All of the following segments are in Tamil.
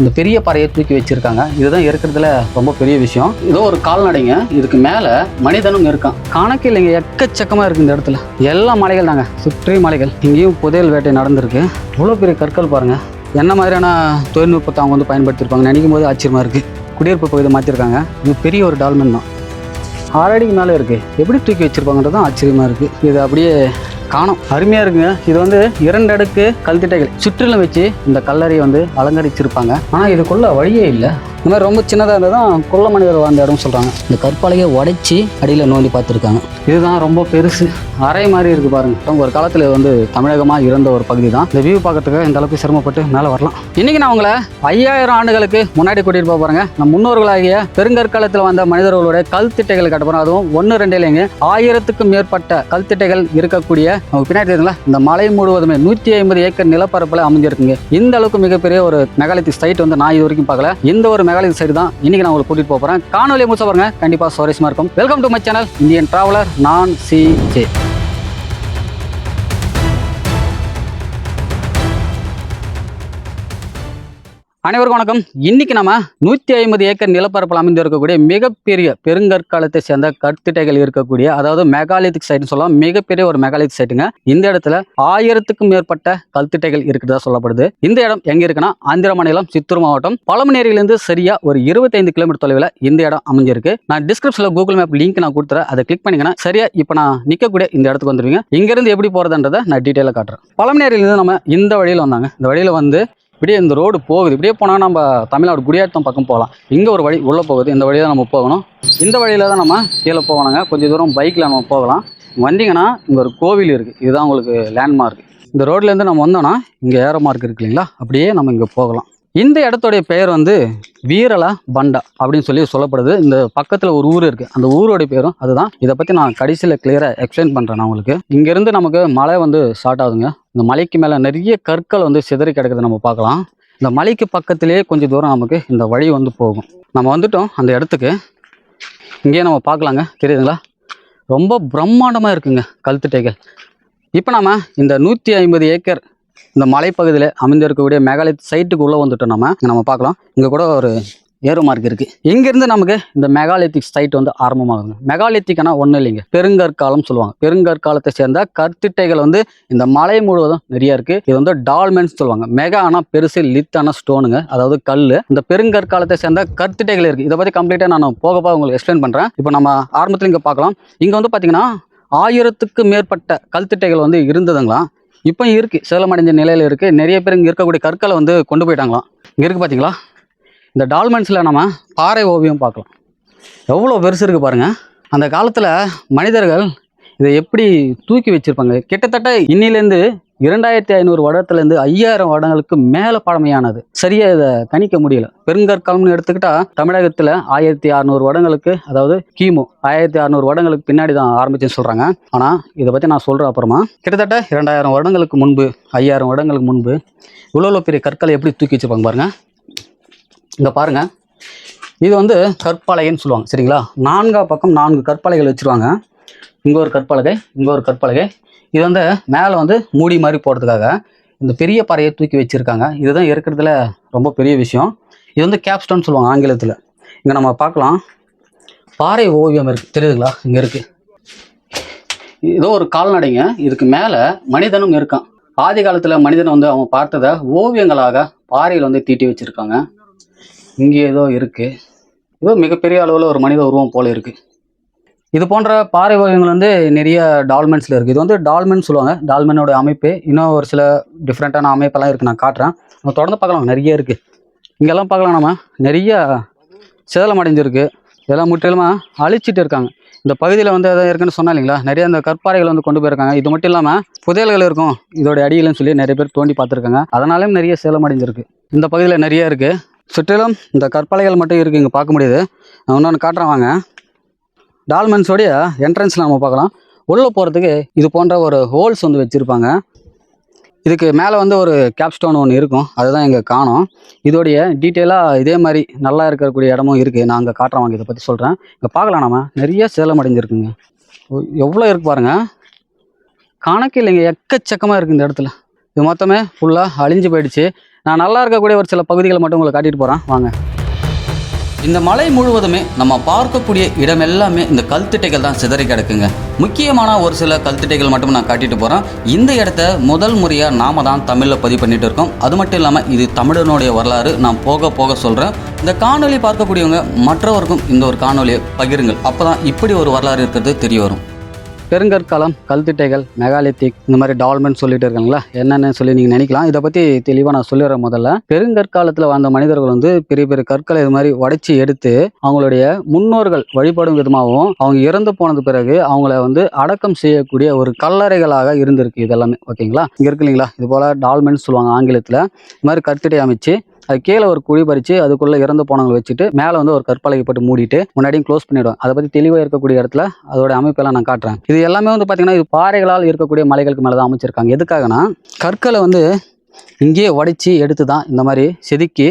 இந்த பெரிய பாறையை தூக்கி வச்சிருக்காங்க. இதுதான் இருக்கிறதுல ரொம்ப பெரிய விஷயம். ஏதோ ஒரு கால்நடைங்க. இதுக்கு மேலே மனிதனும் இருக்கான். கணக்கு இல்லைங்க. எக்கச்சக்கமாக இருக்குது இந்த இடத்துல. எல்லா மலைகள் தாங்க. சுற்றி மலைகள். இங்கேயும் புதையல் வேட்டை நடந்திருக்கு. இவ்வளோ பெரிய கற்கள் பாருங்க. என்ன மாதிரியான தொழில்நுட்பத்தை அவங்க வந்து பயன்படுத்தியிருப்பாங்க நினைக்கும் போது ஆச்சரியமாக இருக்குது குடியிருப்பு பகுதியை மாற்றிருக்காங்க இது பெரிய ஒரு டால்மன் தான். ஆறடிக்கு மேலே இருக்குது எப்படி தூக்கி வச்சுருப்பாங்கன்றது தான் ஆச்சரியமாக இருக்குது இது அப்படியே காணும். அருமையாக இருக்குங்க. இது வந்து இரண்டு அடுக்கு கல்திட்டைகள். சுற்றிலும் வச்சு இந்த கல்லறையை வந்து அலங்கரிச்சிருப்பாங்க. ஆனால் இதுக்குள்ள வழியே இல்லை. இந்த மாதிரி ரொம்ப சின்னதாக இருந்தால் தான் கொல்ல மனிதர் வாழ்ந்த இடம்னு சொல்கிறாங்க இந்த கற்பாலையை உடைச்சி அடியில் நோண்டி பார்த்துருக்காங்க. இதுதான் ரொம்ப பெருசு. அறை மாதிரி இருக்குது பாருங்க. ஒரு காலத்தில் வந்து தமிழகமாக இருந்த ஒரு பகுதி தான் இந்த வியூ பார்க்கறதுக்கு இந்த அளவுக்கு சிரமப்பட்டு மேலே வரலாம். இன்றைக்கி நான் உங்களை ஐயாயிரம் ஆண்டுகளுக்கு முன்னாடி கூட்டிகிட்டு போக போகிறேங்க நம் முன்னோர்களாகிய பெருங்கற்காலத்தில் வந்த மனிதர்களுடைய கல் திட்டைகள் கட்டப்படும் அதுவும் ஒன்று ரெண்டு இல்லைங்க. ஆயிரத்துக்கும் மேற்பட்ட கல்திட்டைகள் இருக்கக்கூடிய நமக்கு பின்னாடி தெரியுங்களா இந்த மலை முழுவதுமே நூற்றி ஐம்பது ஏக்கர் நிலப்பரப்பில் அமைஞ்சிருக்குங்க. இந்த அளவுக்கு மிகப்பெரிய ஒரு மெகாலித்திக் சைட் வந்து நான் இது வரைக்கும் பார்க்கல. இந்த ஒரு மெகாலித்திக் சைட் தான் இன்னைக்கு நான் உங்களுக்கு கூட்டிட்டு போகிறேன் போறேன். காணொலியை முடிச்ச பாருங்க. கண்டிப்பா சுவாரஸ்யமா இருக்கும். Welcome to my channel Indian traveller நான் சி ஜே அனைவருக்கும் வணக்கம். இன்னைக்கு நம்ம நூற்றி ஐம்பது ஏக்கர் நிலப்பரப்பில் அமைந்திருக்கக்கூடிய மிகப்பெரிய பெருங்கற்காலத்தை சேர்ந்த கற்திட்டைகள் இருக்கக்கூடிய அதாவது மெகாலித்திக் சைட்னு சொல்லலாம். மிகப்பெரிய ஒரு மெகாலித்திக் சைட்டுங்க இந்த இடத்துல ஆயிரத்துக்கும் மேற்பட்ட கல்திட்டைகள் இருக்கிறதா சொல்லப்படுது. இந்த இடம் எங்க இருக்குன்னா ஆந்திர மாநிலம் சித்தூர் மாவட்டம். பழமநேரியிலிருந்து சரியா ஒரு இருபத்தைந்து கிலோமீட்டர் தொலைவில் இந்த இடம் அமைஞ்சிருக்கு. நான் டிஸ்கிரிப்ஷனில் கூகுள் மேப் லிங்க் நான் கொடுத்துறேன். அதை கிளிக் பண்ணிங்கன்னா சரியா இப்போ நான் நிற்கக்கூடிய இந்த இடத்துக்கு வந்துருவீங்க. இங்கிருந்து எப்படி போகிறதுன்றதை நான் டீட்டெயிலாக காட்டுறேன். பழமநேரியிலிருந்து நம்ம இந்த வழியில் வந்தாங்க. இந்த வழியில் வந்து இப்படியே இந்த ரோடு போகுது. இப்படியே போனால் நம்ம தமிழ்நாடு குடியாத்தம் பக்கம் போகலாம். இங்கே ஒரு வழி உள்ளே போகுது. இந்த வழியை தான் நம்ம போகணும். இந்த வழியில் தான் நம்ம கீழே போகணுங்க. கொஞ்சம் தூரம் பைக்கில் நம்ம போகலாம். வந்தீங்கன்னா இங்கே ஒரு கோவில் இருக்குது இதுதான் உங்களுக்கு லேண்ட்மார்க் இந்த ரோட்லேருந்து நம்ம வந்தோம்னா இங்கே ஏரோ மார்க் இருக்கு இல்லைங்களா? அப்படியே நம்ம இங்கே போகலாம். இந்த இடத்துடைய பெயர் வந்து வீரலா பண்டா அப்படின்னு சொல்லி சொல்லப்படுது. இந்த பக்கத்தில் ஒரு ஊர் இருக்குது அந்த ஊரோடைய பேரும் அதுதான். இதை பற்றி நான் கடைசியில் கிளியராக எக்ஸ்பிளைன் பண்ணுறேன் நான் உங்களுக்கு. இங்கேருந்து நமக்கு மலை வந்து ஸ்டார்ட் ஆகுதுங்க. இந்த மலைக்கு மேலே நிறைய கற்கள் வந்து சிதறி கிடக்குது நம்ம பார்க்கலாம். இந்த மலைக்கு பக்கத்திலேயே கொஞ்சம் தூரம் நமக்கு இந்த வழி வந்து போகும். நம்ம வந்துட்டோம் அந்த இடத்துக்கு. இங்கேயே நம்ம பார்க்கலாங்க. தெரியுதுங்களா? ரொம்ப பிரம்மாண்டமாக இருக்குங்க கழுத்துட்டைகள் இப்போ நாம் இந்த நூற்றி ஐம்பது ஏக்கர் இந்த மலைப்பகுதியில் அமைந்திருக்கக்கூடிய மெகாலித் சைட்டுக்கு உள்ளே வந்துட்டோம் நம்ம. நம்ம பார்க்கலாம். இங்கே கூட ஒரு ஏரோ மார்க் இருக்கு. இங்கிருந்து நமக்கு இந்த மெகாலித்திக் சைட் வந்து ஆரம்பமாகுங்க மெகாலித்திக்னா ஒன்றும் இல்லைங்க. பெருங்கற்காலம் சொல்லுவாங்க. பெருங்கற்காலத்தை சேர்ந்த கற்திட்டைகள் வந்து இந்த மலை முழுவதும் நிறைய இருக்கு. இது வந்து டால்மென்ஸ் சொல்லுவாங்க. மெகா ஆனால் பெருசு லித்தான ஸ்டோனுங்க அதாவது கல் இந்த பெருங்கற்காலத்தை சேர்ந்த கற்திட்டைகள் இருக்கு. இதை பத்தி கம்ப்ளீட்டா நான் போக போக உங்களுக்கு எக்ஸ்பிளைன் பண்றேன். இப்போ நம்ம ஆரம்பத்தில் இங்க பார்க்கலாம். இங்க வந்து பாத்தீங்கன்னா ஆயிரத்துக்கு மேற்பட்ட கல்திட்டைகள் வந்து இருந்ததுங்களாம் இப்போ இருக்கு சேலமடைஞ்ச நிலையில் இருக்கு. நிறைய பேர் இங்கே இருக்கக்கூடிய கற்களை வந்து கொண்டு போயிட்டாங்களாம். இங்கே இருக்கு பார்த்தீங்களா இந்த டால்மெண்ட்ஸில் நம்ம பாறை ஓவியம் பார்க்கலாம். எவ்வளோ பெருசு இருக்குது பாருங்கள் அந்த காலத்தில் மனிதர்கள் இதை எப்படி தூக்கி வச்சுருப்பாங்க? கிட்டத்தட்ட இன்னிலேருந்து இரண்டாயிரத்தி ஐநூறு வருடத்துலேருந்து ஐயாயிரம் வருடங்களுக்கு மேலே பழமையானது. சரியாக இதை கணிக்க முடியல. பெருங்கற்காலம்னு எடுத்துக்கிட்டா தமிழகத்தில் ஆயிரத்தி அறநூறு வருடங்களுக்கு அதாவது கிமு ஆயிரத்தி அறநூறு வருடங்களுக்கு பின்னாடி தான் ஆரம்பிச்சுன்னு சொல்கிறாங்க ஆனால் இதை பற்றி நான் சொல்கிறேன் அப்புறமா. கிட்டத்தட்ட இரண்டாயிரம் வருடங்களுக்கு முன்பு ஐயாயிரம் வருடங்களுக்கு முன்பு இவ்வளோ பெரிய கற்களை எப்படி தூக்கி வச்சுருப்பாங்க பாருங்கள் இங்கே பாருங்கள் இது வந்து கற்பலகைன்னு சொல்லுவாங்க சரிங்களா? நான்கா பக்கம் நான்கு கற்பலகைகள் வச்சுருவாங்க. இங்கே ஒரு கற்பலகை இங்கே ஒரு கற்பலகை இது வந்து மேலே வந்து மூடி மாதிரி போடுறதுக்காக இந்த பெரிய பாறையை தூக்கி வச்சுருக்காங்க. இதுதான் இருக்கிறதுல ரொம்ப பெரிய விஷயம். இது வந்து கேப்ஸ்டோன் சொல்லுவாங்க ஆங்கிலத்தில். இங்கே நம்ம பார்க்கலாம். பாறை ஓவியம் இருக்குது தெரியுதுங்களா? இங்கே இருக்குது ஏதோ ஒரு கால்நடைங்க. இதுக்கு மேலே மனிதனும் இருக்கான். ஆதி காலத்தில் மனிதன் வந்து அவங்க பார்த்ததை ஓவியங்களாக பாறையில் வந்து தீட்டி வச்சுருக்காங்க. இங்கே ஏதோ இருக்குது ஏதோ மிகப்பெரிய அளவில் ஒரு மனித உருவம் போல இருக்குது இது போன்ற பாறை வகைகள் வந்து நிறைய டால்மென்ஸில் இருக்குது இது வந்து டால்மென் சொல்லுவாங்க. டால்மெனோட அமைப்பு இன்னும் ஒரு சில டிஃப்ரெண்ட்டான அமைப்பெல்லாம் இருக்குது நான் காட்டுறேன். நம்ம தொடர்ந்து பார்க்கலாம். நிறைய இருக்குது இங்கெல்லாம் பார்க்கலாம் நம்ம. நிறைய சேதம் அடைஞ்சிருக்கு. இதெல்லாம் முற்றிலுமாக அழிச்சிட்டு இருக்காங்க. இந்த பகுதியில் வந்து எதாவது இருக்குன்னு சொன்னா இல்லைங்களா? நிறைய இந்த கற்பாறைகள் வந்து கொண்டு போயிருக்காங்க. இது மட்டும் இல்லாமல் புதையல்கள் இருக்கும். இதோட அடியிலன்னு சொல்லி நிறைய பேர் தோண்டி பார்த்துருக்காங்க. அதனாலேயும் நிறைய சேலம் அடைஞ்சிருக்கு. இந்த பகுதியில் நிறைய இருக்குது சுற்றிலும் இந்த கற்பாலைகள் மட்டும் இருக்குது இங்கே பார்க்க முடியுது. நான் இன்னொன்று காட்டுறேன். வாங்க. டால்மென்ஸோடைய என்ட்ரன்ஸ் நம்ம பார்க்கலாம். உள்ளே போகிறதுக்கு இது போன்ற ஒரு ஹோல்ஸ் வந்து வச்சுருப்பாங்க. இதுக்கு மேலே வந்து ஒரு கேப்ஸ்டோன் ஒன்று இருக்கும். அதுதான் இங்கே காணும். இதோடைய டீட்டெயிலாக இதே மாதிரி நல்லா இருக்கக்கூடிய இடமும் இருக்குது. நான் அங்கே காட்டுறேன் வாங்க இதை பற்றி சொல்கிறேன். இங்கே பார்க்கலாம் நம்ம நிறைய சேலம் அடைஞ்சிருக்குங்க. எவ்வளோ இருக்கு பாருங்கள் கணக்கு இல்லைங்க. எக்கச்சக்கமாக இருக்குது இந்த இடத்துல. இது மொத்தமே ஃபுல்லாக அழிஞ்சு போயிடுச்சு. நான் நல்லா இருக்கக்கூடிய ஒரு சில பகுதிகளை மட்டும் உங்களை காட்டிட்டு போகிறேன். வாங்க. இந்த மலை முழுவதுமே நம்ம பார்க்கக்கூடிய இடம் எல்லாமே இந்த கல்திட்டைகள் தான் சிதறி கிடக்குங்க. முக்கியமான ஒரு சில கல்திட்டைகள் மட்டும் நான் காட்டிட்டு போகிறேன் இந்த இடத்த முதல் முறையாக நாம தான் தமிழில் பதிவு பண்ணிட்டு இருக்கோம். அது மட்டும் இல்லாமல் இது தமிழனுடைய வரலாறு. நான் போக போக சொல்கிறேன் இந்த காணொலி பார்க்கக்கூடியவங்க மற்றவருக்கும் இந்த ஒரு காணொலியை பகிருங்கள். அப்போ தான் இப்படி ஒரு வரலாறு இருக்கிறது தெரிய வரும். பெருங்கற்காலம் கல்திட்டைகள் மெகாலித்திக் இந்த மாதிரி டால்மெண்ட் சொல்லிட்டு இருக்காங்களா? என்னென்னு சொல்லி நீங்கள் நினைக்கலாம். இதை பற்றி தெளிவாக நான் சொல்லிடுறேன் முதல்ல. பெருங்கற்காலத்தில் வாழ்ந்த மனிதர்கள் வந்து பெரிய பெரிய கற்களை இது மாதிரி உடைச்சி எடுத்து அவங்களுடைய முன்னோர்கள் வழிபடும் விதமாகவும் அவங்க இறந்து போனது பிறகு அவங்கள வந்து அடக்கம் செய்யக்கூடிய ஒரு கல்லறைகளாக இருந்திருக்கு இதெல்லாமே. ஓகேங்களா? இங்கே இருக்கு இல்லைங்களா? இது போல் டால்மெண்ட் சொல்லுவாங்க ஆங்கிலத்தில். இது மாதிரி கற்திட்டை அமைச்சு அது கீழே ஒரு குழி பறித்து அதுக்குள்ளே இறந்து போனவங்களை வச்சுட்டு மேலே வந்து ஒரு கற்பலகை போட்டு மூடிட்டு முன்னாடியும் க்ளோஸ் பண்ணிவிடுவாங்க அதை பற்றி தெளிவாக இருக்கக்கூடிய இடத்துல அதோட அமைப்பெல்லாம் நான் காட்டுறேன். இது எல்லாமே வந்து பார்த்தீங்கன்னா இது பாறைகளால் இருக்கக்கூடிய மலைகளுக்கு மேலே தான் அமைச்சிருக்காங்க. எதுக்காகனா கற்களை வந்து இங்கேயே உடைச்சி எடுத்து தான் இந்த மாதிரி செதுக்கி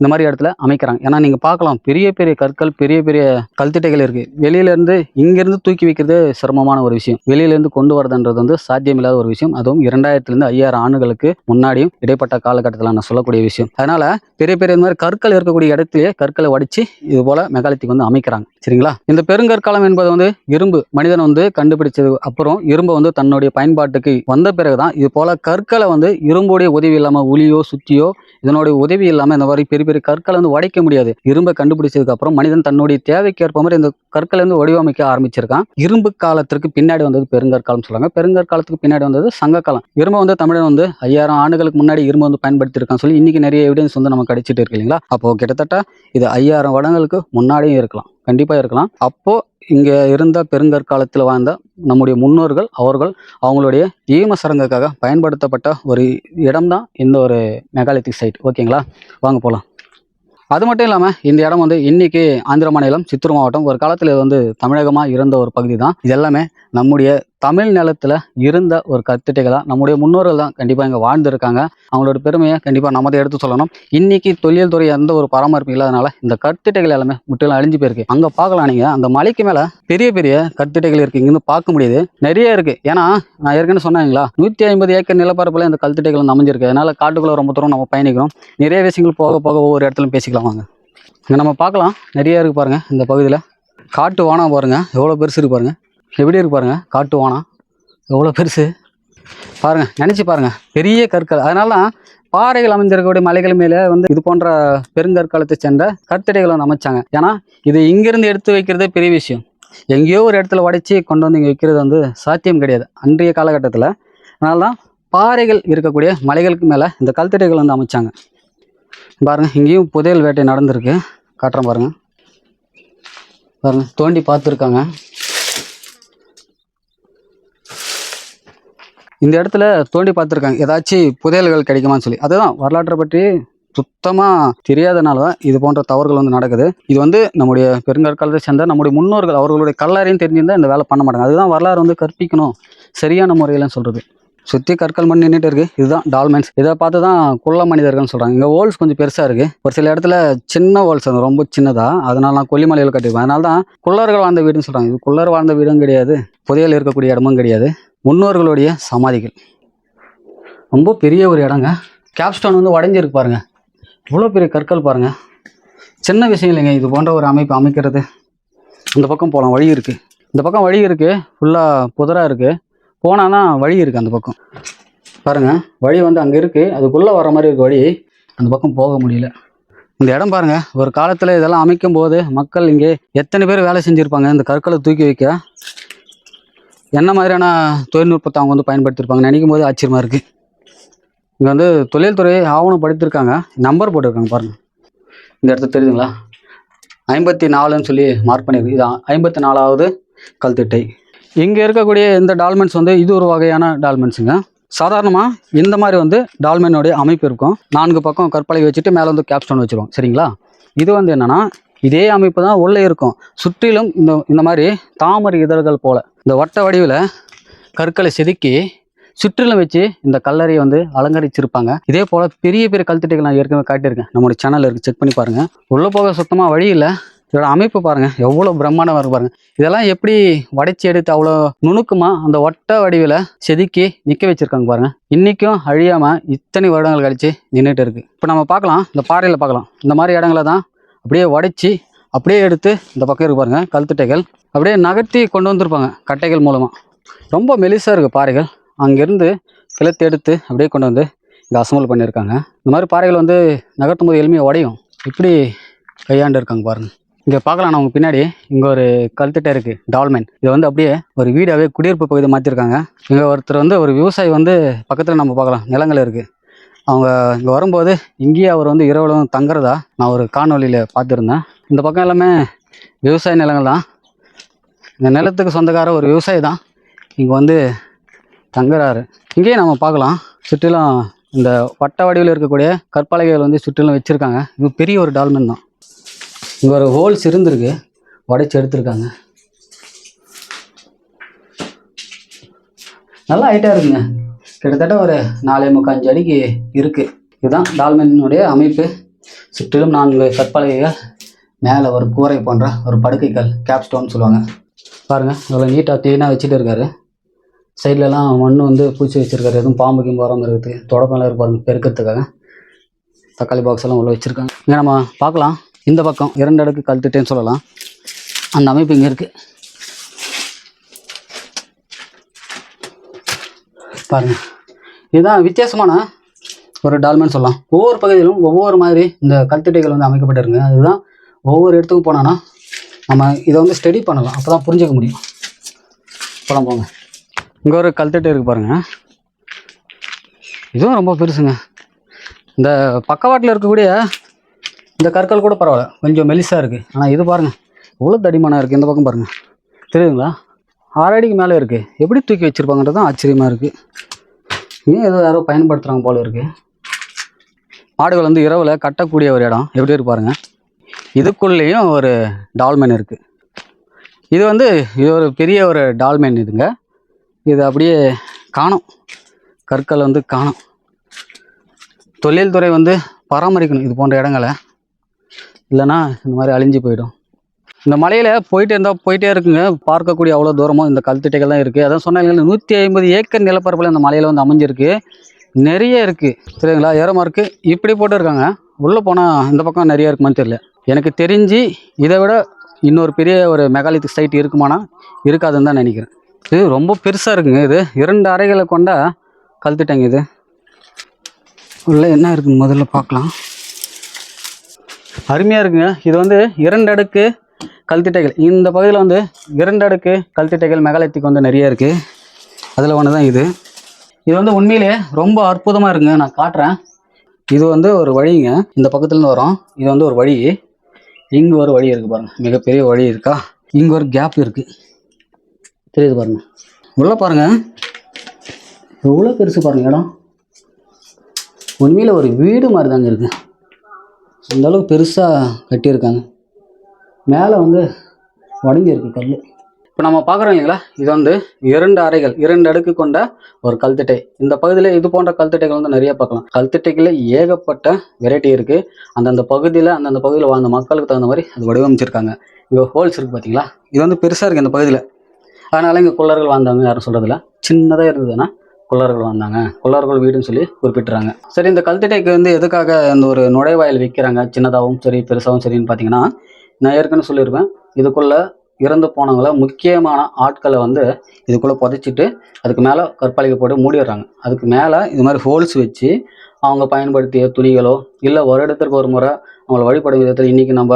இந்த மாதிரி இடத்துல அமைக்கிறாங்க. ஏன்னா நீங்கள் பார்க்கலாம் பெரிய பெரிய கற்கள் பெரிய பெரிய கல்திட்டைகள் இருக்குது வெளியிலேருந்து இங்கேருந்து தூக்கி வைக்கிறது சிரமமான ஒரு விஷயம். வெளியிலேருந்து கொண்டு வரதுன்றது வந்து சாத்தியமில்லாத ஒரு விஷயம். அதுவும் இரண்டாயிரத்துலேருந்து ஐயாயிரம் ஆண்டுகளுக்கு முன்னாடியும் இடைப்பட்ட காலகட்டத்தில் நான் சொல்லக்கூடிய விஷயம். அதனால் பெரிய பெரிய இந்த மாதிரி கற்கள் இருக்கக்கூடிய இடத்துலயே கற்களை வடித்து இது போல் மெகாலித்திக் வந்து அமைக்கிறாங்க. சரிங்களா? இந்த பெருங்கற்காலம் என்பது வந்து இரும்பு. மனிதன் வந்து கண்டுபிடிச்சது அப்புறம் இரும்பை வந்து தன்னுடைய பயன்பாட்டுக்கு வந்த பிறகுதான் இது போல கற்களை வந்து இரும்புடைய உதவி இல்லாமல் உளியோ சுத்தியோ இதனுடைய உதவி இல்லாமல் இந்த மாதிரி பெரிய பெரிய கற்களை வந்து உடைக்க முடியாது. இரும்பை கண்டுபிடிச்சதுக்கு அப்புறம் மனிதன் தன்னுடைய தேவைக்கு ஏற்ப மாதிரி இந்த கற்களை வந்து வடிவமைக்க ஆரம்பிச்சிருக்கான். இரும்பு காலத்திற்கு பின்னாடி வந்தது பெருங்கற்காலம் சொல்றாங்க. பெருங்கற்காலத்துக்கு பின்னாடி வந்தது சங்ககாலம் இரும்பு வந்து தமிழன் வந்து ஐயாயிரம் ஆண்டுகளுக்கு முன்னாடி இரும்பு வந்து பயன்படுத்தியிருக்கான்னு சொல்லி இன்னைக்கு நிறைய எவிடன்ஸ் வந்து நம்ம கிடைச்சிட்டு இருக்கு இல்லைங்களா? அப்போ கிட்டத்தட்ட இது ஐயாயிரம் வருடங்களுக்கு முன்னாடியும் இருக்கலாம். கண்டிப்பாக இருக்கலாம். அப்போ இங்கே இருந்த பெருங்கற்காலத்தில் வாழ்ந்த நம்முடைய முன்னோர்கள் அவர்கள் அவங்களுடைய ஈம சடங்குக்காக பயன்படுத்தப்பட்ட ஒரு இடம்தான் இந்த ஒரு மெகாலித்திக் சைட். ஓகேங்களா? வாங்க போகலாம் அது மட்டும் இல்லாமல் இந்த இடம் வந்து இன்னைக்கு ஆந்திர மாநிலம் சித்தூர் மாவட்டம். ஒரு காலத்தில் இது வந்து தமிழகமாக இருந்த ஒரு பகுதி தான் இது எல்லாமே நம்முடைய தமிழ் நிலத்தில் இருந்த ஒரு கத்திட்டைகள் தான் நம்முடைய முன்னோர்கள் தான் கண்டிப்பாக இங்கே வாழ்ந்துருக்காங்க. அவங்களோட பெருமையை கண்டிப்பாக நம்ம தான் எடுத்து சொல்லணும். இன்னைக்கு தொழில் துறை எந்த ஒரு பராமரிப்பு இல்லாதனால இந்த கத்திட்டைகள் எல்லாமே முற்றிலும் அழிஞ்சு போயிருக்கு. அங்கே பார்க்கலாம் நீங்கள் அந்த மலைக்கு மேலே பெரிய பெரிய கத்திட்டைகள் இருக்குது இங்கேருந்து பார்க்க முடியுது. நிறைய இருக்குது ஏன்னா நான் ஏற்கனவே சொன்னாங்களா நூற்றி ஐம்பது ஏக்கர் நிலப்பரப்பில் இந்த கல்திட்டைகள் வந்து அமைஞ்சிருக்கு. அதனால காட்டுக்குள்ளே ரொம்ப தூரம் நம்ம பயணிக்கிறோம். நிறைய விஷயங்கள் போக போக ஒவ்வொரு இடத்துலையும் பேசிக்கலாம் வாங்க. இங்கே நம்ம பார்க்கலாம். நிறைய இருக்குது பாருங்கள் இந்த பகுதியில். காட்டு வானம் பாருங்கள் எவ்வளோ பெருசு இருக்கு பாருங்கள் எப்படி இருக்கு பாருங்கள் காட்டு எவ்வளோ பெருசு. பாருங்கள் நினச்சி பாருங்கள் பெரிய கற்கள். அதனால தான் பாறைகள் அமைஞ்சிருக்கக்கூடிய மலைகள் மேலே வந்து இது போன்ற பெருங்கற்காலத்தை சேர்ந்த கற்திடைகளை வந்து அமைச்சாங்க. ஏன்னா இது இங்கிருந்து எடுத்து வைக்கிறதே பெரிய விஷயம். எங்கேயோ ஒரு இடத்துல உடைச்சி கொண்டு வந்து இங்கே வைக்கிறது வந்து சாத்தியம் கிடையாது. அன்றைய காலகட்டத்தில். அதனால தான் பாறைகள் இருக்கக்கூடிய மலைகளுக்கு மேலே இந்த கல்தடைகள் வந்து அமைச்சாங்க. பாருங்கள் இங்கேயும் புதையல் வேட்டை நடந்திருக்கு. காட்டுறேன் பாருங்கள் பாருங்கள் தோண்டி பார்த்துருக்காங்க. இந்த இடத்துல தோண்டி பார்த்துருக்காங்க. ஏதாச்சும் புதையல்கள் கிடைக்குமான்னு சொல்லி. அதுதான் வரலாற்றை பற்றி சுத்தமாக தெரியாதனால தான் இது போன்ற தவறுகள் வந்து நடக்குது. இது வந்து நம்முடைய பெருங்கற்காலத்தை சேர்ந்த நம்முடைய முன்னோர்கள் அவர்களுடைய கல்லறையும் தெரிஞ்சிருந்தால் இந்த வேலை பண்ண மாட்டாங்க. அதுதான் வரலாறு வந்து கற்பிக்கணும். சரியான முறையிலன்னு சொல்கிறது சுற்றி கற்கள் மண் நின்றுட்டு இருக்குது இதுதான் டால்மென்ஸ். இதை பார்த்து தான் குள்ள மனிதர்கள்னு சொல்கிறாங்க இங்கே ஓல்ஸ் கொஞ்சம் பெருசாக இருக்குது ஒரு சில இடத்துல சின்ன ஓல்ஸ் அது ரொம்ப சின்னதாக அதனால நான் கொல்லிமலையில் கட்டிருப்பேன் அதனால தான் குள்ளர்கள் வாழ்ந்த வீடுன்னு சொல்கிறாங்க இது குள்ளர் வாழ்ந்த வீடும் கிடையாது. புதையல் இருக்கக்கூடிய இடமும் கிடையாது. முன்னோர்களுடைய சமாதிகள். ரொம்ப பெரிய ஒரு இடங்க. கேப்ஸ்டோன் வந்து உடஞ்சிருக்கு பாருங்க. இவ்வளோ பெரிய கற்கள் பாருங்க. சின்ன விஷயம் இல்லைங்க. இது போன்ற ஒரு அமைப்பு அமைக்கிறது. இந்த பக்கம் போகலாம் வழி இருக்குது இந்த பக்கம் வழி இருக்குது ஃபுல்லாக புதராக இருக்குது போனான்னா வழி இருக்குது அந்த பக்கம். பாருங்க. வழி வந்து அங்கே இருக்குது அதுக்குள்ளே வர மாதிரி இருக்குது வழி. அந்த பக்கம் போக முடியல. இந்த இடம் பாருங்கள் ஒரு காலத்தில் இதெல்லாம் அமைக்கும் போது மக்கள் இங்கே எத்தனை பேர் வேலை செஞ்சுருப்பாங்க? இந்த கற்களை தூக்கி வைக்க. என்ன மாதிரியான தொழில்நுட்பத்தை அவங்க வந்து பயன்படுத்தியிருப்பாங்க நினைக்கும் போது ஆச்சரியமாக இருக்குது இங்கே வந்து தொழில்துறை ஆவணம் படித்திருக்காங்க. நம்பர் போட்டிருக்காங்க பாருங்கள் இந்த இடத்துல தெரியுதுங்களா? ஐம்பத்தி நாலுன்னு சொல்லி மார்க் பண்ணியிருக்கு. இது ஐம்பத்தி நாலாவது கல்திட்டை. இங்கே இருக்கக்கூடிய இந்த டால்மெண்ட்ஸ் வந்து இது ஒரு வகையான டால்மெண்ட்ஸுங்க சாதாரணமாக இந்த மாதிரி வந்து டால்மெனோடைய அமைப்பு இருக்கும். நான்கு பக்கம் கற்பலகை வச்சுட்டு மேலே வந்து கேப்ஸ்டோன் வச்சுருவோம். சரிங்களா? இது வந்து என்னென்னா இதே அமைப்பு தான் உள்ளே இருக்கும். சுற்றிலும் இந்த இந்த மாதிரி தாமரை இதழ்கள் போல். இந்த வட்ட வடிவில் கற்களை செதுக்கி சுற்றிலும் வச்சு இந்த கல்லறையை வந்து அலங்கரிச்சிருப்பாங்க. இதே போல் பெரிய பெரிய கல்திட்டைகள் நான் ஏற்கனவே காட்டியிருக்கேன். நம்மளோட சேனல் இருக்குது செக் பண்ணி பாருங்கள் உள்ளே போக சுத்தமாக வழி இல்லை. இதோட அமைப்பு பாருங்கள் எவ்வளோ பிரம்மாண்டமாக இருக்கு பாருங்கள் இதெல்லாம் எப்படி உடைச்சி எடுத்து அவ்வளோ நுணுக்கமாக அந்த ஒட்ட வடிவில் செதுக்கி நிற்க வச்சுருக்காங்க பாருங்கள் இன்றைக்கும் அழியாமல் இத்தனை வருடங்கள் கழிச்சு நின்றுட்டு இருக்குது இப்போ நம்ம பார்க்கலாம். இந்த பாறையில் பார்க்கலாம். இந்த மாதிரி இடங்கள தான் அப்படியே உடைச்சி அப்படியே எடுத்து இந்த பக்கம் இருக்கு பாருங்க கழுத்துட்டைகள். அப்படியே நகர்த்தி கொண்டு வந்திருப்பாங்க கட்டைகள் மூலமாக ரொம்ப மெலிசாக இருக்குது பாறைகள். அங்கேருந்து கிளத்து எடுத்து அப்படியே கொண்டு வந்து இங்கே அசம்பல் பண்ணியிருக்காங்க. இந்த மாதிரி பாறைகள் வந்து நகர்த்தும் போது எளிமையாக உடையும். இப்படி கையாண்டு இருக்காங்க பாருங்க. இங்கே பார்க்கலாம் நமக்கு பின்னாடி. இங்கே ஒரு கல்திட்டை இருக்குது டால்மென். இது வந்து அப்படியே ஒரு வீடாகவே குடியிருப்பு பகுதியை மாற்றிருக்காங்க இங்கே ஒருத்தர் வந்து ஒரு விவசாயி வந்து பக்கத்தில் நம்ம பார்க்கலாம். நிலங்கள் இருக்குது அவங்க இங்கே வரும்போது இங்கேயே அவர் வந்து இரவுலும் தங்குறதா நான் ஒரு காணொலியில் பார்த்துருந்தேன். இந்த பக்கம் எல்லாமே விவசாய நிலங்கள் தான். இந்த நிலத்துக்கு சொந்தக்கார ஒரு விவசாயி தான். இங்கே வந்து தங்குறாரு. இங்கேயே நம்ம பார்க்கலாம். சுற்றிலும் இந்த வட்ட வடிவில் இருக்கக்கூடிய கற்பலகைகள் வந்து சுற்றிலும் வச்சுருக்காங்க. இது பெரிய ஒரு டால்மென் தான். இங்கே ஒரு ஹோல்ஸ் இருந்திருக்கு. உடைச்சி எடுத்திருக்காங்க. நல்லா ஹைட்டாக இருக்குங்க. கிட்டத்தட்ட ஒரு நாலே முக்கால் அஞ்சு அடிக்கு இருக்குது இதுதான் டால்மெனுடைய அமைப்பு. சுற்றிலும் நான்கு கற்பலகைகள் மேலே ஒரு கூரை போன்ற ஒரு படுக்கைகள் கேப்ஸ்டோன் சொல்லுவாங்க. பாருங்கள் இவ்வளோ நீட்டாக க்ளீனாக வச்சுட்டு இருக்காரு. சைட்லலாம் மண் வந்து பூச்சி வச்சுருக்காரு. எதுவும் பாம்பு கிம்பு வராமல் இருக்குது. தொடப்பெல்லாம் இருப்பாருங்க பெருக்கிறதுக்காக. தக்காளி பாக்ஸ் எல்லாம் உள்ள வச்சுருக்காங்க. இங்கே நம்ம பார்க்கலாம். இந்த பக்கம் இரண்டு அடுக்கு கழுத்துட்டேன்னு சொல்லலாம். அந்த அமைப்பு இங்கே இருக்குது பாருங்கள் இதுதான் வித்தியாசமான ஒரு டால்மென்னு சொல்லலாம். ஒவ்வொரு பகுதியிலும் ஒவ்வொரு மாதிரி இந்த கல்திட்டைகள் வந்து அமைக்கப்பட்டிருங்க அதுதான் ஒவ்வொரு இடத்துக்கும் போனோன்னா நம்ம இதை வந்து ஸ்டடி பண்ணலாம். அப்போ தான் புரிஞ்சுக்க முடியும். போலாம் போங்க. இங்கே ஒரு கல்திட்டை இருக்குது பாருங்கள் இதுவும் ரொம்ப பெருசுங்க. இந்த பக்கவாட்டில் இருக்கக்கூடிய இந்த கற்கள் கூட பரவாயில்ல. கொஞ்சம் மெலிசாக இருக்குது ஆனால் இது பாருங்கள் இவ்வளோ தடிமனாக இருக்குது இந்த பக்கம் பாருங்கள் தெரியுதுங்களா? ஆறு அடிக்கு மேலே இருக்குது எப்படி தூக்கி வச்சுருப்பாங்கன்றது தான் ஆச்சரியமாக இருக்குது இன்னும் ஏதோ யாரோ பயன்படுத்துகிறாங்க போல இருக்குது மாடுகள் வந்து இரவில் கட்டக்கூடிய ஒரு இடம். எப்படி இருப்பாருங்க இதுக்குள்ளேயும் ஒரு டால்மென் இருக்குது இது வந்து இது ஒரு பெரிய ஒரு டால்மென் இதுங்க. இது அப்படியே காணும். கற்கள் வந்து காணும். தொழில்துறை வந்து பராமரிக்கணும். இது போன்ற இடங்களை. இல்லைன்னா இந்த மாதிரி அழிஞ்சு போயிடும். இந்த மலையில் போயிட்டே இருந்தால் போயிட்டே இருக்குங்க. பார்க்கக்கூடிய அவ்வளோ தூரமும் இந்த கல்திட்டைகள் தான் இருக்குது அதான் சொன்னாங்க நூற்றி ஐம்பது ஏக்கர் நிலப்பரப்பில் இந்த மலையில் வந்து அமைஞ்சிருக்கு. நிறைய இருக்குது சரிங்களா? ஏறமாக இருக்குது இப்படி போட்டுருக்காங்க உள்ளே போனால் இந்த பக்கம் நிறைய இருக்குமான்னு தெரியல. எனக்கு தெரிஞ்சு இதை விட இன்னொரு பெரிய ஒரு மெகாலித்திக் சைட் இருக்குமானா? இருக்காதுன்னு தான் நினைக்கிறேன். இது ரொம்ப பெருசாக இருக்குங்க இது. இரண்டு அறைகளை கொண்டா கல்திட்டைங்க இது. உள்ளே என்ன இருக்குன்னு முதல்ல பார்க்கலாம். அருமையாக இருக்குங்க. இது வந்து இரண்டு அடுக்கு கல்திட்டைகள். இந்த பகுதியில் வந்து இரண்டு அடுக்கு கல்திட்டைகள் மெகாலத்திக்கு வந்து நிறைய இருக்குது அதில் ஒன்று தான் இது. இது வந்து உண்மையிலேயே ரொம்ப அற்புதமாக இருக்குங்க. நான் காட்டுறேன். இது வந்து ஒரு வழிங்க. இந்த பக்கத்துலேருந்து வரோம். இது வந்து ஒரு வழி. இங்கே ஒரு வழி இருக்குது பாருங்கள் மிகப்பெரிய வழி இருக்கா? இங்கே ஒரு கேப் இருக்குது தெரியுது பாருங்கள் உள்ளே பாருங்கள் எவ்வளோ பெருசு பாருங்கள் இடம். உண்மையில் ஒரு வீடு மாதிரி தாங்க இருக்கு அந்தளவுக்கு பெருசாக கட்டியிருக்காங்க. மேலே வந்து உடஞ்சி கல் இப்போ நம்ம பார்க்குறோம் இல்லைங்களா? இது வந்து இரண்டு அறைகள் இரண்டு அடுக்கு கொண்ட ஒரு கல்திட்டை. இந்த பகுதியில் இது போன்ற கல்திட்டைகள் வந்து நிறைய பார்க்கலாம். கல்திட்டைகளில் ஏகப்பட்ட வெரைட்டி இருக்குது அந்தந்த பகுதியில் அந்தந்த பகுதியில் வாழ்ந்த மக்களுக்கு தகுந்த மாதிரி அது வடிவமைச்சிருக்காங்க. இங்கே ஹோல்ஸ் இருக்குது பார்த்தீங்களா இது வந்து பெருசாக இருக்குது இந்த பகுதியில். அதனால் இங்கே குள்ளர்கள் வாழ்ந்தாங்க யாரும் சொல்கிறதில்ல சின்னதாக இருந்ததுன்னா குள்ளர்கள் வந்தாங்க குள்ளர்கள் வீடுன்னு சொல்லி குறிப்பிட்டுறாங்க. சரி இந்த கல்திட்டைக்கு வந்து எதுக்காக இந்த ஒரு நுழைவாயில் விற்கிறாங்க சின்னதாகவும் சரி பெருசாகவும் சரின்னு பார்த்தீங்கன்னா நான் ஏற்கனவே சொல்லியிருப்பேன் இதுக்குள்ள இறந்து போனவங்கள முக்கியமான ஆட்களை வந்து இதுக்குள்ளே புதைச்சிட்டு அதுக்கு மேலே கற்பழிக்க போட்டு மூடிடுறாங்க. அதுக்கு மேலே இது மாதிரி ஹோல்ஸ் வச்சு அவங்க பயன்படுத்திய துணிகளோ இல்லை ஒரு இடத்திற்கு ஒரு முறை அவங்கள வழிபடும் விதத்தில் இன்றைக்கி நம்ம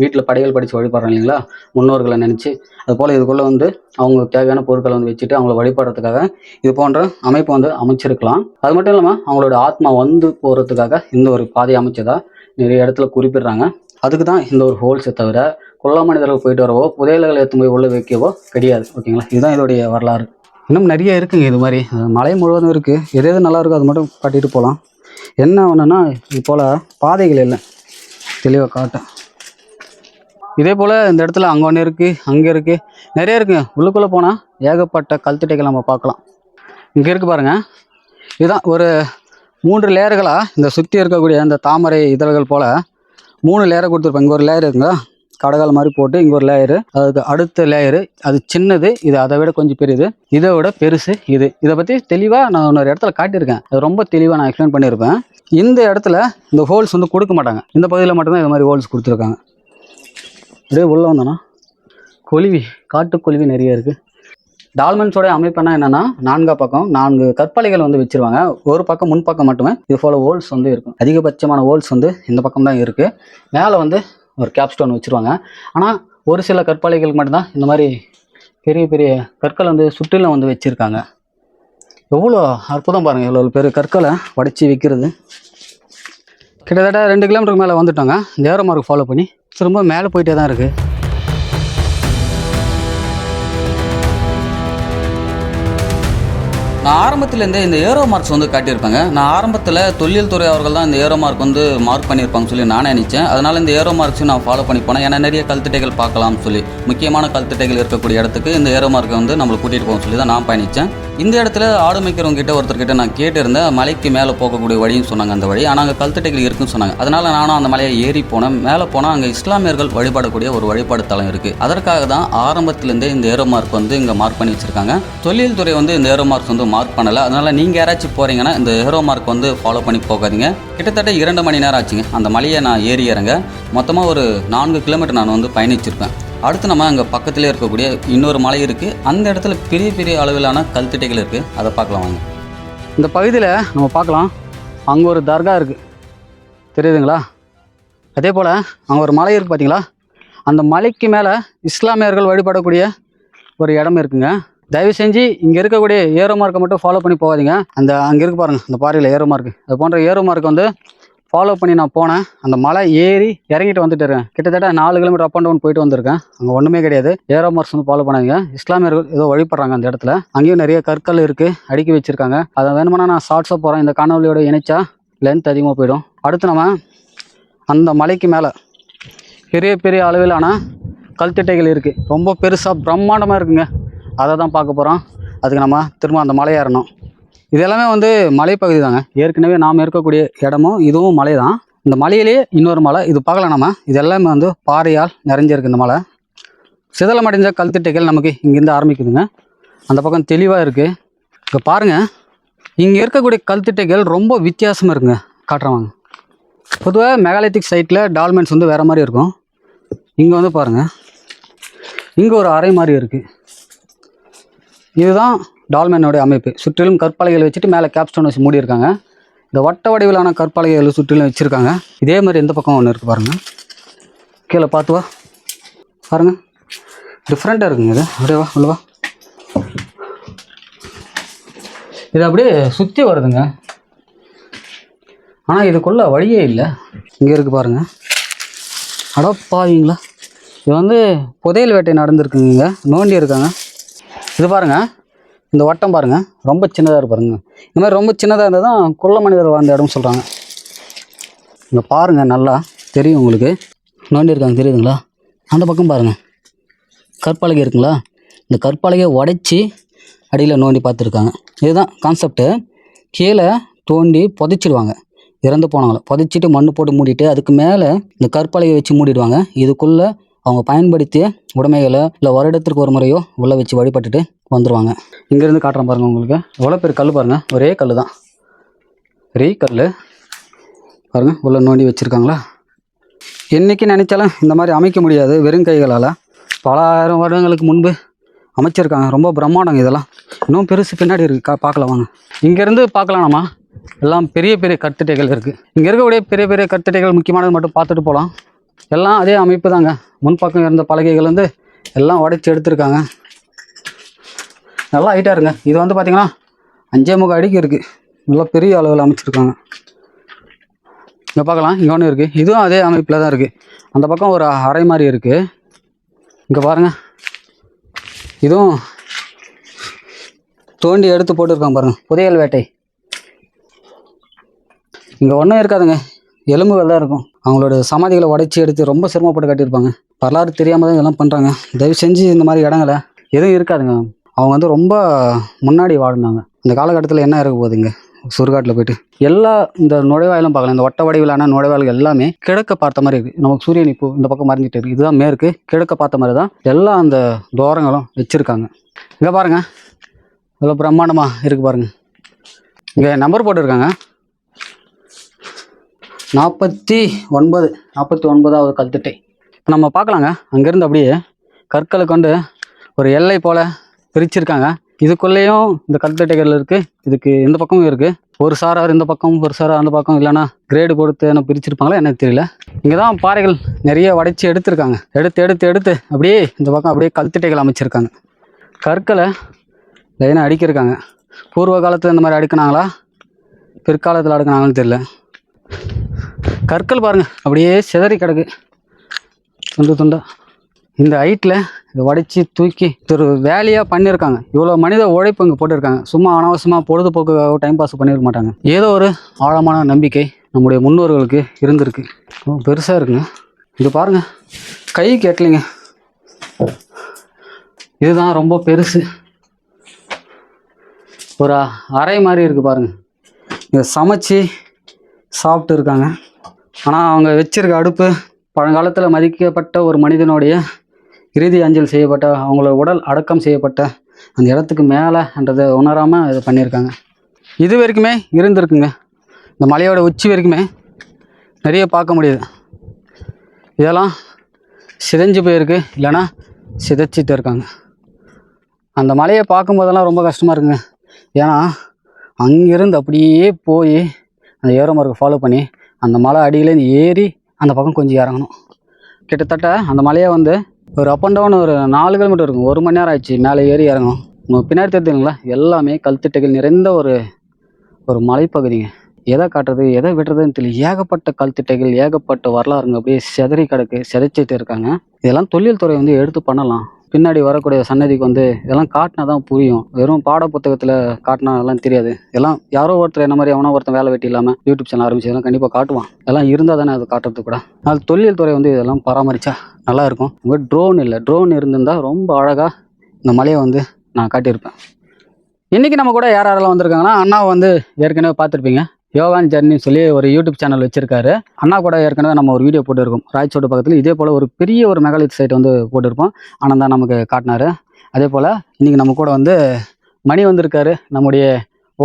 வீட்டில் படைகள் படித்து வழிபடுறோம் இல்லைங்களா? முன்னோர்களை நினச்சி. அது போல் இதுக்குள்ளே வந்து அவங்களுக்கு தேவையான பொருட்களை வந்து வச்சுட்டு அவங்கள வழிபடுறதுக்காக இது போன்ற அமைப்பு வந்து அமைச்சிருக்கலாம். அது மட்டும் இல்லாமல் அவங்களோட ஆத்மா வந்து போகிறதுக்காக இந்த ஒரு பாதை அமைச்சதாக நிறைய இடத்துல குறிப்பிடுறாங்க. அதுக்கு தான் இந்த ஒரு ஹோல்ஸை தவிர கொல்லா மனிதர்கள் போயிட்டு வரவோ புதையல்களை எடுத்து போய் உள்ள வைக்கவோ கிடையாது ஓகேங்களா இதுதான் இதோடைய வரலாறு. இன்னும் நிறைய இருக்குங்க இது மாதிரி. மலை முழுவதும் இருக்குது எது எது நல்லா இருக்கோ அது மட்டும் காட்டிட்டு போகலாம் என்ன ஒன்றுன்னா இது போல் பாதைகள் இல்லை. தெளிவாக காட்டேன் இதே போல் இந்த இடத்துல அங்கே ஒன்று இருக்குது அங்கே இருக்குது நிறைய இருக்குங்க உள்ளுக்குள்ளே போனால் ஏகப்பட்ட கல்திட்டைகள் நம்ம பார்க்கலாம். இங்கே இருக்குது பாருங்கள் இதுதான் ஒரு மூன்று லேயர்களாக இந்த சுற்றி இருக்கக்கூடிய இந்த தாமரை இதழ்கள் போல் மூணு லேயரை கொடுத்துருப்பாங்க இங்கே ஒரு லேயர் இருக்குங்களா? கடகால் மாதிரி போட்டு இங்கே ஒரு லேயரு அதுக்கு அடுத்த லேயரு அது சின்னது இது அதை விட கொஞ்சம் பெரியது. இதை விட பெருசு இது. இதை பற்றி தெளிவாக நான் இன்னொரு இடத்துல காட்டியிருக்கேன். அது ரொம்ப தெளிவாக நான் எக்ஸ்பிளைன் பண்ணியிருப்பேன். இந்த இடத்துல இந்த ஹோல்ஸ் வந்து கொடுக்க மாட்டாங்க. இந்த பகுதியில் மட்டும்தான் இது மாதிரி ஹோல்ஸ் கொடுத்துருக்காங்க. அப்படியே உள்ளே வந்தோன்னா கொழுவி காட்டு கொழுவி நிறைய இருக்குது டால்மென்ஸோட அமைப்புனா என்னன்னா நான்கா பக்கம் நான்கு கற்பலைகள் வந்து வச்சிருவாங்க. ஒரு பக்கம் முன் பக்கம் மட்டுமே. இது போல் ஹோல்ஸ் வந்து இருக்கும். அதிகபட்சமான ஹோல்ஸ் வந்து இந்த பக்கம் தான் இருக்குது மேலே வந்து ஒரு கேப்ஸ்டோன் வச்சிருவாங்க. ஆனால் ஒரு சில கற்பலைகளுக்கு மட்டும்தான். இந்த மாதிரி பெரிய பெரிய கற்கள் வந்து சுற்றிலும் வந்து வச்சுருக்காங்க. எவ்வளோ அற்புதம் பாருங்கள் எவ்வளோ பெரிய கற்களை உடச்சி வைக்கிறது. கிட்டத்தட்ட ரெண்டு கிலோமீட்டருக்கு மேலே வந்துட்டோங்க. இந்த ஃபாலோ பண்ணி. திரும்ப மேலே போயிட்டே தான் இருக்குது நான் ஆரம்பத்துலேருந்தே இந்த ஏரோ மார்க்ஸ் வந்து காட்டியிருப்பாங்க. நான் ஆரம்பத்தில் தொழில் துறை அவர்கள் தான் இந்த ஏரோ மார்க் வந்து மார்க் பண்ணியிருப்பாங்க சொல்லி நான் நினச்சேன். அதனால் இந்த ஏரோ மார்க்ஸும் நான் ஃபாலோ பண்ணி போனேன். ஏன்னா நிறைய கல்திட்டைகள் பார்க்கலாம்னு சொல்லி முக்கியமான கல்திட்டைகள் இருக்கக்கூடிய இடத்துக்கு இந்த ஏரோ மார்க்கை வந்து நம்மளை கூட்டிகிட்டு போகும் சொல்லி தான் நான் பயணித்தேன் இந்த இடத்துல ஆடு மேய்க்கிறவங்க கிட்ட ஒருத்தர்கிட்ட நான் கேட்டிருந்தேன். மலைக்கு மேலே போகக்கூடிய வழின்னு சொன்னாங்க அந்த வழி. ஆனால் அங்கே கல்திட்டைகள் இருக்குன்னு சொன்னாங்க. அதனால் நானும் அந்த மலையை ஏறி போனேன். மேலே போனால் அங்கே இஸ்லாமியர்கள் வழிபடக்கூடிய ஒரு வழிபாடு தலம் இருக்குது அதற்காக தான் ஆரம்பத்திலேருந்தே இந்த ஏரோ மார்க் வந்து இங்கே மார்க் பண்ணி வச்சிருக்காங்க. தொழில் துறை வந்து இந்த ஏரோ மார்க் வந்து மார்க் பண்ணலை. அதனால் நீங்கள் யாராச்சும் போகிறீங்கன்னா இந்த ஹீரோ மார்க் வந்து ஃபாலோ பண்ணி போகாதீங்க. கிட்டத்தட்ட இரண்டு மணி நேரம் ஆச்சுங்க. அந்த மலையை நான் ஏறி இறங்க. மொத்தமாக ஒரு நான்கு கிலோமீட்டர் நான் வந்து பயணிச்சிருப்பேன். அடுத்து நம்ம அங்கே பக்கத்திலே இருக்கக்கூடிய இன்னொரு மலை இருக்குது அந்த இடத்துல பெரிய பெரிய அளவிலான கல்திட்டைகள் இருக்குது அதை பார்க்கலாம் வாங்க. இந்த பகுதியில் நம்ம பார்க்கலாம். அங்கே ஒரு தர்கா இருக்குது தெரியுதுங்களா? அதே போல் அங்கே ஒரு மலை இருக்குது பார்த்தீங்களா அந்த மலைக்கு மேலே இஸ்லாமியர்கள் வழிபடக்கூடிய ஒரு இடம் இருக்குங்க. தயவு செஞ்சு இங்கே இருக்கக்கூடிய ஏரோ மார்க்கை மட்டும் ஃபாலோ பண்ணி போகாதீங்க. அந்த அங்கே இருக்கு பாருங்கள் அந்த பாறையில் ஏரோ மார்க் அது போன்ற ஏரோ மார்க் வந்து ஃபாலோ பண்ணி நான் போனேன். அந்த மலை ஏறி இறங்கிட்டு வந்துட்டு இருக்கேன். கிட்டத்தட்ட நாலு கிலோமீட்டர் அப் அண்ட் டவுன் போயிட்டு வந்திருக்கேன். அங்கே ஒன்றுமே கிடையாது. ஏரோ மார்க்ஸ் வந்து ஃபாலோ பண்ணாதீங்க. இஸ்லாமியர்கள் ஏதோ வழிபடுறாங்க அந்த இடத்துல. அங்கேயும் நிறைய கற்கள் இருக்குது அடுக்கி வச்சிருக்காங்க. அதை வேணுமானா நான் ஷார்ட்ஸாக போகிறேன் இந்த காணொலியோட இணைச்சா லென்த் அதிகமாக போயிடும். அடுத்து நம்ம அந்த மலைக்கு மேலே பெரிய பெரிய அளவிலான கல்திட்டைகள் இருக்குது ரொம்ப பெருசாக பிரம்மாண்டமாக இருக்குங்க. அதை தான் பார்க்க போகிறோம் அதுக்கு நம்ம திரும்ப அந்த மலை ஏறணும். இது எல்லாமே வந்து மலைப்பகுதி தாங்க. ஏற்கனவே நாம் இருக்கக்கூடிய இடமும் இதுவும் மலை தான் இந்த மலையிலேயே இன்னொரு மலை இது பார்க்கலாம் நம்ம இது எல்லாமே வந்து பாறையால் நிறைஞ்சிருக்கு இந்த மலை. சிதலமடைஞ்ச கல்திட்டைகள் நமக்கு இங்கேருந்து ஆரம்பிக்குதுங்க. அந்த பக்கம் தெளிவாக இருக்குது இப்போ பாருங்கள் இங்கே இருக்கக்கூடிய கல்திட்டைகள் ரொம்ப வித்தியாசமாக இருக்குங்க. காட்டுறவாங்க பொதுவாக மெகாலித்திக் சைட்டில் டால்மெண்ட்ஸ் வந்து வேறு மாதிரி இருக்கும். இங்கே வந்து பாருங்கள் இங்கே ஒரு அறை மாதிரி இருக்குது இதுதான் டால்மெனோட அமைப்பு. சுற்றிலும் கற்பலகைகள் வச்சுட்டு மேலே கேப்ஸ்டோன் வச்சு மூடியிருக்காங்க. இந்த வட்ட வடிவிலான கற்பலகைகள் சுற்றிலும் வச்சுருக்காங்க. இதே மாதிரி எந்த பக்கம் ஒன்று இருக்குது பாருங்கள் கீழே பார்த்துவா பாருங்க. பாருங்கள் டிஃப்ரெண்ட்டாக இருக்குங்க இது. அப்படியே வா இது அப்படியே சுற்றி வருதுங்க. ஆனால் இதுக்குள்ள வழியே இல்லை. இங்கே இருக்குது பாருங்கள் அடப்பாவீங்களா. இது வந்து புதையல் வேட்டை நடந்திருக்குங்க நோண்டி இருக்காங்க. இது பாருங்கள் இந்த வட்டம் பாருங்கள் ரொம்ப சின்னதாக இருப்பாருங்க பாருங்க. இந்த மாதிரி ரொம்ப சின்னதாக இருந்தால் தான் குள்ள மனிதர் வாழ்ந்த இடம்னு சொல்கிறாங்க இங்கே பாருங்கள் நல்லா தெரியும் உங்களுக்கு. நோண்டி இருக்காங்க தெரியுதுங்களா? அந்த பக்கம் பாருங்கள் கற்பலகை இருக்குங்களா? இந்த கற்பலகையை உடைச்சி அடியில் நோண்டி பார்த்துருக்காங்க. இதுதான் கான்செப்ட்டு கீழே தோண்டி புதைச்சிடுவாங்க. இறந்து போனாங்களே புதைச்சிட்டு மண் போட்டு மூடிட்டு அதுக்கு மேலே இந்த கற்பலகையை வச்சு மூடிடுவாங்க. இதுக்குள்ளே அவங்க பயன்படுத்திய உடைமைகளை இல்லை வருடத்திற்கு ஒரு முறையோ உள்ளே வச்சு வழிபட்டுட்டு வந்துடுவாங்க இங்கேருந்து காட்டுறேன் பாருங்கள் உங்களுக்கு. எவ்வளோ பெரிய கல் பாருங்கள் ஒரே கல் தான். ஒரே கல் பாருங்கள் உள்ளே நோண்டி வச்சுருக்காங்களா? என்றைக்கு நினச்சாலும் இந்த மாதிரி அமைக்க முடியாது. வெறும் கைகளால். பல ஆயிரம் வருடங்களுக்கு முன்பு அமைச்சிருக்காங்க. ரொம்ப பிரம்மாண்டங்க இதெல்லாம். இன்னும் பெருசு பின்னாடி இருக்குது கா பார்க்கலாம் வாங்க. இங்கேருந்து பார்க்கலாம் நம்ம எல்லாம் பெரிய பெரிய கற்திட்டைகள் இருக்குது இங்கே இருக்கக்கூடிய பெரிய பெரிய கற்திட்டைகள் முக்கியமானது மட்டும் பார்த்துட்டு போகலாம். எல்லாம் அதே அமைப்பு தாங்க. முன்பக்கம் இருந்த பலகைகள் வந்து எல்லாம் உடைச்சி எடுத்திருக்காங்க. நல்லா ஹைட்டாக இருங்க இது வந்து பார்த்திங்கன்னா அஞ்சே முக அடிக்கு இருக்குது நல்லா பெரிய அளவில் அமைச்சிருக்காங்க. இங்கே பார்க்கலாம் இங்கே ஒன்று இருக்குது இதுவும் அதே அமைப்பில் தான் இருக்குது அந்த பக்கம் ஒரு அறை மாதிரி இருக்குது இங்கே பாருங்கள் இதுவும் தோண்டி எடுத்து போட்டிருக்காங்க பாருங்கள் புதையல் வேட்டை. இங்கே ஒன்றும் இருக்காதுங்க. எலும்புகள் தான் இருக்கும். அவங்களோட சமாதிகளை உடைச்சி எடுத்து ரொம்ப சிரமப்பட்டு கட்டியிருப்பாங்க. வரலாறு தெரியாமல் தான் இதெல்லாம் பண்ணுறாங்க தயவு செஞ்சு இந்த மாதிரி இடங்களை எதுவும் இருக்காதுங்க. அவங்க வந்து ரொம்ப முன்னாடி வாழ்ந்தாங்க. இந்த காலகட்டத்தில் என்ன இருக்க போகுதுங்க? சுடுகாட்டில் போயிட்டு. எல்லா இந்த நுழைவாயிலும் பார்க்கலாம். இந்த வட்ட வடிவிலான நுழைவாயில்கள் எல்லாமே கிழக்க பார்த்த மாதிரி இருக்குது நமக்கு சூரியன் இப்போ இந்த பக்கம் மறைஞ்சிட்டு இருக்குது இதுதான் மேற்கு. கிழக்க பார்த்த மாதிரி தான் எல்லா அந்த தோரங்களும் வச்சுருக்காங்க. இங்கே பாருங்கள் இவ்வளோ பிரம்மாண்டமாக இருக்குது பாருங்கள் இங்கே நம்பர் போட்டிருக்காங்க. நாற்பத்தி ஒன்பது நாற்பத்தி ஒன்பதாவது கல்திட்டை. இப்போ நம்ம பார்க்கலாங்க. அங்கேருந்து அப்படியே கற்களை கொண்டு ஒரு எல்லை போல் பிரிச்சிருக்காங்க. இதுக்குள்ளேயும் இந்த கல்திட்டைகள் இருக்குது இதுக்கு இந்த பக்கமும் இருக்குது ஒரு சாரார் இந்த பக்கம் ஒரு சாரார் அந்த பக்கம் இல்லைன்னா கிரேடு கொடுத்து என்ன பிரிச்சிருப்பாங்களா எனக்கு தெரியல. இங்கே தான் பாறைகள் நிறைய உடைச்சி எடுத்திருக்காங்க. எடுத்து எடுத்து எடுத்து அப்படியே இந்த பக்கம் அப்படியே கல்திட்டைகள் அமைச்சிருக்காங்க. கற்களை லைனாக அடிக்கிருக்காங்க. பூர்வ காலத்தில் இந்த மாதிரி அடுக்குனாங்களா? பிற்காலத்தில் அடுக்கினாங்கன்னு தெரியல. கற்கள் பாருங்கள் அப்படியே சிதறி கிடக்கு. துண்டு துண்டா. இந்த ஹைட்டில் இதை உடைச்சி தூக்கி ஒரு வேலையாக பண்ணியிருக்காங்க இவ்வளோ மனித உழைப்பு இங்கே போட்டிருக்காங்க. சும்மா அனாவசியமாக பொழுதுபோக்குக்காக டைம் பாஸ் பண்ணியிருக்க மாட்டாங்க. ஏதோ ஒரு ஆழமான நம்பிக்கை நம்முடைய முன்னோர்களுக்கு இருந்திருக்கு. பெருசாக இருக்குங்க. இது பாருங்க. கை கேட்கலைங்க. இதுதான் ரொம்ப பெருசு. ஒரு அறை மாதிரி இருக்குது பாருங்கள் இதை சமைச்சு சாப்பிட்டு இருக்காங்க. ஆனால் அவங்க வச்சிருக்க அடுப்பு பழங்காலத்தில் மதிக்கப்பட்ட ஒரு மனிதனுடைய இறுதி அஞ்சல் செய்யப்பட்ட அவங்களோட உடல் அடக்கம் செய்யப்பட்ட அந்த இடத்துக்கு மேலேன்றதை உணராமல் இதை பண்ணியிருக்காங்க. இது வரைக்குமே இருந்திருக்குங்க. இந்த மலையோட உச்சி வரைக்குமே நிறைய பார்க்க முடியுது. இதெல்லாம் சிதைஞ்சு போயிருக்கு இல்லைன்னா சிதைச்சிட்டு இருக்காங்க. அந்த மலையை பார்க்கும்போதெல்லாம் ரொம்ப கஷ்டமாக இருக்குங்க. ஏன்னா அங்கேருந்து அப்படியே போய் அந்த ஏரோமார்க்கை ஃபாலோ பண்ணி அந்த மலை அடியிலேருந்து ஏறி அந்த பக்கம் கொஞ்சம் இறங்கணும். கிட்டத்தட்ட அந்த மலையை வந்து ஒரு அப் அண்ட் டவுன் ஒரு நாலு கிலோமீட்டர் இருக்கும். ஒரு மணி நேரம் ஆயிடுச்சு. மேலே ஏறி இறங்கணும். பின்னாடி தெரிஞ்சுங்களா எல்லாமே கல்திட்டைகள் நிறைந்த ஒரு ஒரு மலைப்பகுதிங்க. எதை காட்டுறது எதை விடுறதுன்னு தெரியல. ஏகப்பட்ட கல்திட்டைகள் ஏகப்பட்ட வரலாறுங்க. அப்படியே செதறி கிடக்கு சிதைச்சிட்டு இருக்காங்க. இதெல்லாம் தொழில்துறை வந்து எடுத்து பண்ணலாம். பின்னாடி வரக்கூடிய சன்னதிக்கு வந்து இதெல்லாம் காட்டினா தான் புரியும். வெறும் பாட புத்தகத்தில் காட்டினா எல்லாம் தெரியாது. எல்லாம் யாரோ ஒருத்தர் என்ன மாதிரி எவனோ ஒருத்தன் வேலை வெட்டி இல்லாமல் யூடியூப் சேனல் ஆரம்பிச்சு இதெல்லாம் கண்டிப்பாக காட்டுவான். எல்லாம் இருந்தால் தானே அது காட்டுறது கூட. அது தொழில் துறை வந்து இதெல்லாம் பராமரிச்சா நல்லா இருக்கும். உங்கள் ட்ரோன் இல்லை. ட்ரோன் இருந்திருந்தால் ரொம்ப அழகாக இந்த மலையை வந்து நான் காட்டியிருப்பேன். இன்றைக்கி நம்ம கூட யார் யாரெல்லாம் வந்திருக்காங்கன்னா அண்ணா வந்து ஏற்கனவே பார்த்துருப்பீங்க. யோகான் ஜர்னின்னு சொல்லி ஒரு யூடியூப் சேனல் வச்சிருக்காரு. அண்ணா கூட ஏற்கனவே நம்ம ஒரு வீடியோ போட்டிருக்கோம். ராய்ச்சோடு பக்கத்தில் இதே போல் ஒரு பெரிய ஒரு மெகாலித் சைட் வந்து போட்டிருப்போம். ஆனால் தான் நமக்கு காட்டினாரு. அதே போல் இன்றைக்கி நம்ம கூட வந்து மணி வந்திருக்காரு. நம்முடைய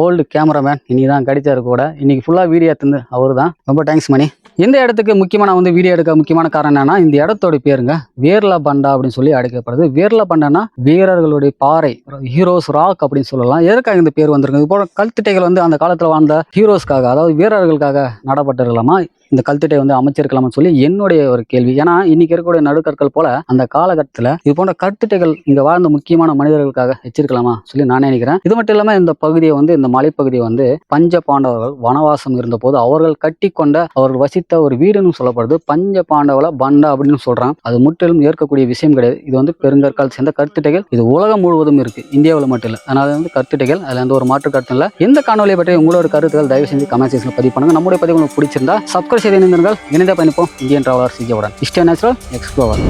ஓல்டு கேமராமேன் இன்னைக்கு தான் கிடைச்சாரு கூட. இன்னைக்கு ஃபுல்லாக வீடியோ எடுத்துருந்து அவர் தான் ரொம்ப தேங்க்ஸ் மணி. இந்த இடத்துக்கு முக்கியமான வந்து வீடியோ எடுக்க முக்கியமான காரணம் என்னன்னா இந்த இடத்தோட பேருங்க வீரல பண்டா அப்படின்னு சொல்லி அழைக்கப்படுது. வீரல பண்டானா வீரர்களுடைய பாறை ஹீரோஸ் ராக் அப்படின்னு சொல்லலாம். எதற்காக இந்த பேர் வந்திருக்கு? இது போல கல்திட்டைகள் வந்து அந்த காலத்தில் வாழ்ந்த ஹீரோஸ்க்காக அதாவது வீரர்களுக்காக நடப்பட்டிருக்கலாமா? இந்த கல்திட்டை வந்து அமைச்சிருக்கலாம்னு சொல்லி என்னுடைய ஒரு கேள்வி. ஏன்னா இன்னைக்கு இருக்கக்கூடிய நடுக்கற்கள் போல அந்த காலகட்டத்தில் இது போன்ற கல்திட்டைகள் இங்க வாழ்ந்த முக்கியமான மனிதர்களுக்காக வச்சிருக்கலாமா சொல்லி நான் நினைக்கிறேன். இது மட்டும் இல்லாமல் இந்த பகுதியை வந்து இந்த மலைப்பகுதியை வந்து பஞ்ச பாண்டவர்கள் வனவாசம் இருந்தபோது அவர்கள் கட்டி கொண்ட அவர்கள் வசித்த ஒரு வீடுன்னு சொல்லப்படுது. பஞ்ச பாண்டவள பண்டா அப்படின்னு சொல்றான் அது முற்றிலும் ஏற்கக்கூடிய விஷயம் கிடையாது. இது வந்து பெருங்கற்கால் சேர்ந்த கருத்துட்டைகள் இது உலகம் முழுவதும் இருக்கு. இந்தியாவில் மட்டும் இல்லை. அதனால வந்து கருத்துட்டைகள் அதில் எந்த ஒரு மாற்று கருத்து இல்லை. இந்த காணொலியை பற்றி உங்களோட கருத்துக்கள் தயவு செஞ்சு கமெண்ட் செக்ஷனில் பதிவு பண்ணுங்க. நம்முடைய பதிவு உங்களுக்கு பிடிச்சிருந்தா சப்ஸ்கிரைப் செய்து இணைந்தீர்கள் இணைந்த பயணிப்போம். இந்தியன் டிராவலர் சிஜவுடன் இஸ்டே நேச்சுரல் எக்ஸ்ப்ளோவர்